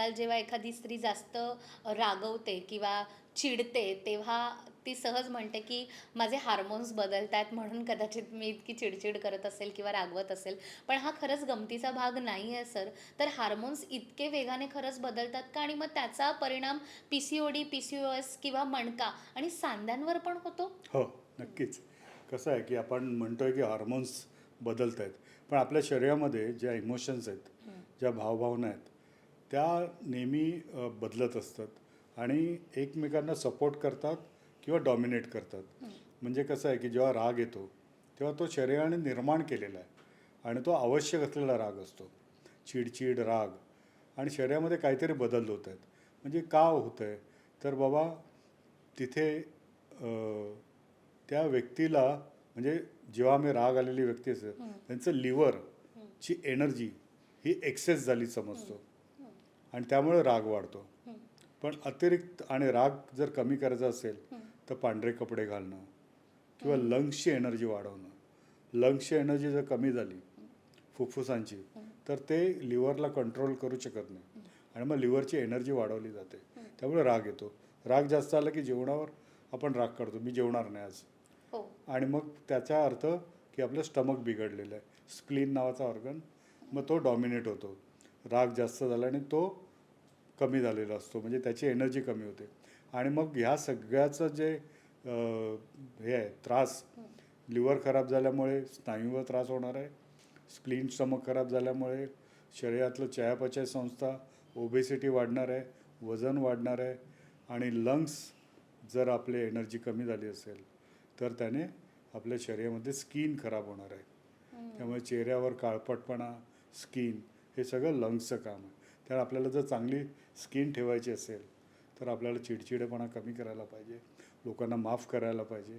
आजकाल जेव्हा एखादी स्त्री जास्त रागवते किंवा चिडते तेव्हा ती सहज म्हणते की माझे हार्मोन्स बदलत आहेत म्हणून कदाचित मी इतकी चिडचिड करत असेल किंवा रागवत असेल. पण हा खरंच गमतीचा भाग नाही आहे सर. तर हार्मोन्स इतके वेगाने खरंच बदलतात का? आणि मग त्याचा परिणाम P C O D P C O S किंवा मणका आणि सांध्यांवर पण होतो? हो नक्कीच. कसं आहे की आपण म्हणतो आहे की हार्मोन्स बदलत आहेत पण आपल्या शरीरामध्ये ज्या इमोशन्स आहेत ज्या भावभावना आहेत त्या नेहमी बदलत असतात आणि एकमेकांना सपोर्ट करतात किंवा डॉमिनेट करतात. म्हणजे कसं आहे की जेव्हा राग येतो तेव्हा तो शरीराने निर्माण केलेला आहे आणि तो आवश्यक असलेला राग असतो. चिडचिड राग आणि शरीरामध्ये काहीतरी बदल होत आहेत. म्हणजे का होतं आहे? तर बाबा तिथे त्या व्यक्तीला म्हणजे जेव्हा आम्ही राग आलेली व्यक्ती असते त्यांचं लिव्हरची एनर्जी ही एक्सेस झाली समजतो. आणि त्यामुळे राग वाढतो. पण अतिरिक्त आणि राग जर कमी करायचा असेल तर पांढरे कपडे घालणं किंवा लंग्सची एनर्जी वाढवणं. लंग्सची एनर्जी जर कमी झाली फुफ्फुसांची तर ते लिव्हरला कंट्रोल करू शकत नाही. आणि मग लिव्हरची एनर्जी वाढवली जाते. त्यामुळे राग येतो. राग जास्त आला की जेवणावर आपण राग काढतो. मी जेवणार नाही आज. हो. आणि मग त्याचा अर्थ की आपलं स्टमक बिघडलेलं आहे. स्प्लीन नावाचा ऑर्गन मग तो डॉमिनेट होतो. राग जास्त झाला आणि तो कमी झालेला असतो म्हणजे त्याची एनर्जी कमी होते. आणि मग ह्या सगळ्याचं जे हे आहे त्रास लिव्हर खराब झाल्यामुळे स्नायूवर त्रास होणार आहे स्प्लीन स्टमक खराब झाल्यामुळे शरीरातलं चयापचय संस्था ओबेसिटी वाढणार आहे वजन वाढणार आहे आणि लंग्स जर आपले एनर्जी कमी झाली असेल तर त्याने आपल्या शरीरामध्ये स्किन खराब होणार आहे. त्यामुळे चेहऱ्यावर काळपटपणा स्किन हे सगळं लंग्सचं काम आहे. त्यामुळे आपल्याला जर चांगली स्किन ठेवायची असेल तर आपल्याला चिडचिडेपणा कमी करायला पाहिजे. लोकांना माफ करायला पाहिजे.